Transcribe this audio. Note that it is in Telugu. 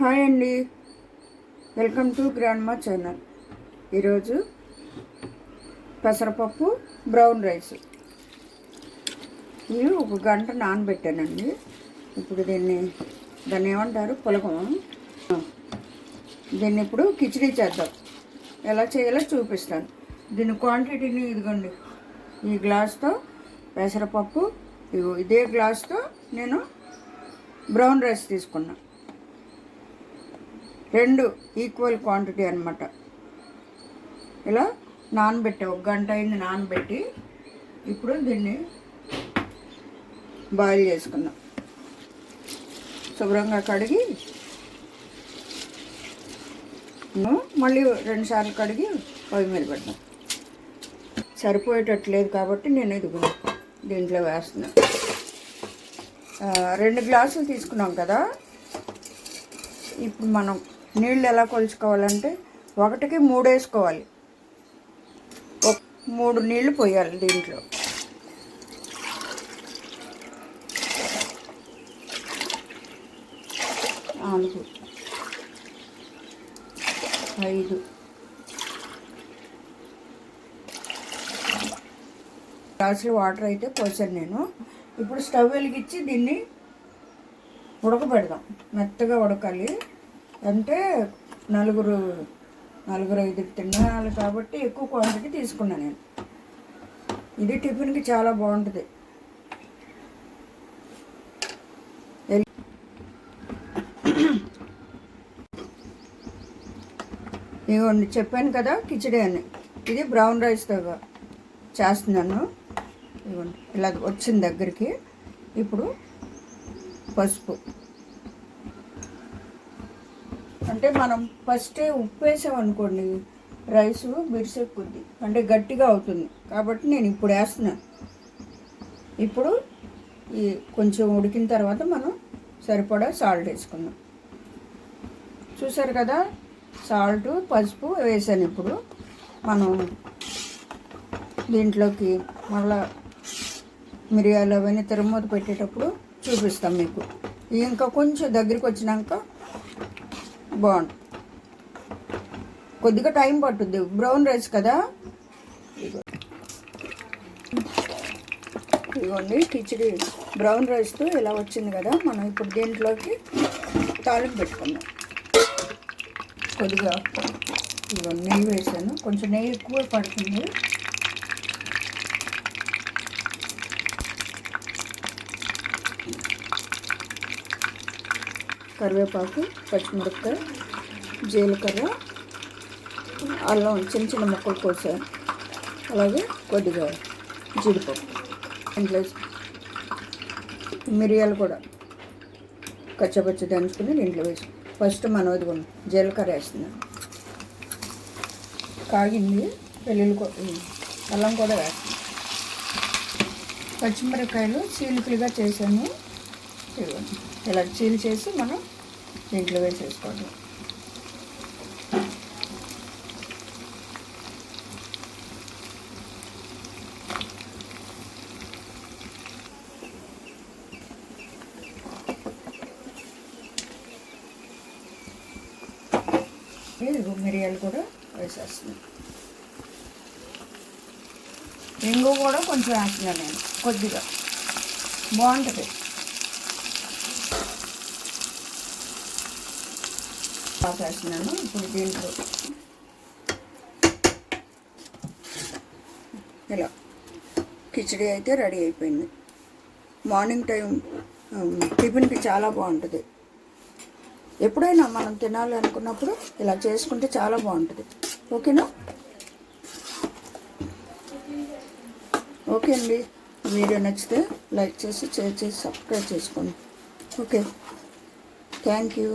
హాయ్ అండి. వెల్కమ్ టు గ్రాండ్ మా ఛానల్. ఈరోజు పెసరపప్పు బ్రౌన్ రైస్. ఇది ఒక గంట నానబెట్టానండి. ఇప్పుడు దీన్ని దాన్ని ఏమంటారు? పులకం దీన్ని ఇప్పుడు కిచిడీ చేద్దాం. ఎలా చేయాలో చూపిస్తాను. దీని క్వాంటిటీని ఇదిగోండి. ఈ గ్లాస్తో పెసరపప్పు ఇగో ఇదే గ్లాస్తో నేను బ్రౌన్ రైస్ తీసుకున్నాను రెండు ఈక్వల్ క్వాంటిటీ అనమాట ఇలా నానబెట్టి ఒక గంట అయింది నానబెట్టి ఇప్పుడు దీన్ని బాయిల్ చేసుకున్నాం శుభ్రంగా కడిగి మళ్ళీ రెండుసార్లు కడిగి పొయ్యి మీద పెడతాం సరిపోయేటట్లేదు కాబట్టి నేను ఇది దీంట్లో వేస్తున్నాను. రెండు గ్లాసులు తీసుకున్నాం కదా ఇప్పుడు మనం నీళ్ళు ఎలా కొలుచుకోవాలంటే ఒకటికి మూడు వేసుకోవాలి. మూడు నీళ్ళు పోయాలి దీంట్లో. నాలుగు ఐదు గ్లాసులు వాటర్ అయితే పోసాను నేను. ఇప్పుడు స్టవ్ వెలిగించి దీన్ని ఉడకబెడదాం. మెత్తగా ఉడకాలి. అంటే నలుగురు నలుగురు ఐదుగురు తినాలి కాబట్టి ఎక్కువ క్వాంటిటీ తీసుకున్నాను నేను. ఇది టిఫిన్కి చాలా బాగుంటుంది. ఇవ్వండి చెప్పాను కదా కిచడీ అని. ఇది బ్రౌన్ రైస్తో చేస్తున్నాను. ఇదిగోండి ఇలా వచ్చింది దగ్గరికి. ఇప్పుడు పసుపు. అంటే మనం ఫస్టే ఉప్పు వేసామనుకోండి రైస్ బిరిసెక్కుద్ది అంటే గట్టిగా అవుతుంది. కాబట్టి నేను ఇప్పుడు వేస్తున్నాను ఇప్పుడు ఈ కొంచెం ఉడికిన తర్వాత మనం సరిపడా సాల్ట్ వేసుకుందాం. చూసారు కదా సాల్ట్ పసుపు వేసాను ఇప్పుడు. మనం దీంట్లోకి మళ్ళా మిరియాలు అవన్నీ తిరుమూత పెట్టేటప్పుడు చూపిస్తాం మీకు. ఇంకా కొంచెం దగ్గరికి వచ్చినాక బాగుంటుంది. కొద్దిగా టైం పట్టుద్ది. బ్రౌన్ రైస్ కదా? ఇదిగోండి కిచిడి బ్రౌన్ రైస్తో ఇలా వచ్చింది కదా? మనం ఇప్పుడు దీంట్లోకి తాలింపు పెట్టుకుందాం. కొద్దిగా ఇదిగో నెయ్యి వేసాను. కొంచెం నెయ్యి ఎక్కువ పడుతుంది. కరివేపాకు పచ్చిమిరపకాయ జీలకర్ర అల్లం చిన్న చిన్న ముక్కలు కోసాను. అలాగే కొద్దిగా జీడిపప్పు ఇంట్లో మిరియాలు కూడా కచ్చపచ్చ దంచుకుని దీంట్లో వేసి ఫస్ట్ మనం ఇదిగోండి జీలకర్ర వేస్తున్నాం. కాగింది వెల్లుల్లి అల్లం కూడా వేస్తున్నాం. పచ్చిమిరపకాయలు చీలికలుగా చేసాను ఇలా చీల్ చేసి మనం దీంట్లో వేసేసుకోండి ఇదిగో మిరియాలు కూడా వేసేస్తున్నాను. ఇంగు కూడా కొంచెం వేస్తున్నాను నేను కొద్దిగా. బాగుంటుంది. వేస్తున్నాను ఇప్పుడు దీంట్లో ఇలా కిచడీ అయితే రెడీ అయిపోయింది. మార్నింగ్ టైం టిఫిన్కి చాలా బాగుంటుంది. ఎప్పుడైనా మనం తినాలి అనుకున్నప్పుడు ఇలా చేసుకుంటే చాలా బాగుంటుంది. ఓకేనా? ఓకే అండి. వీడియో నచ్చితే లైక్ చేసి షేర్ చేసి సబ్స్క్రైబ్ చేసుకోండి. ఓకే. Thank you.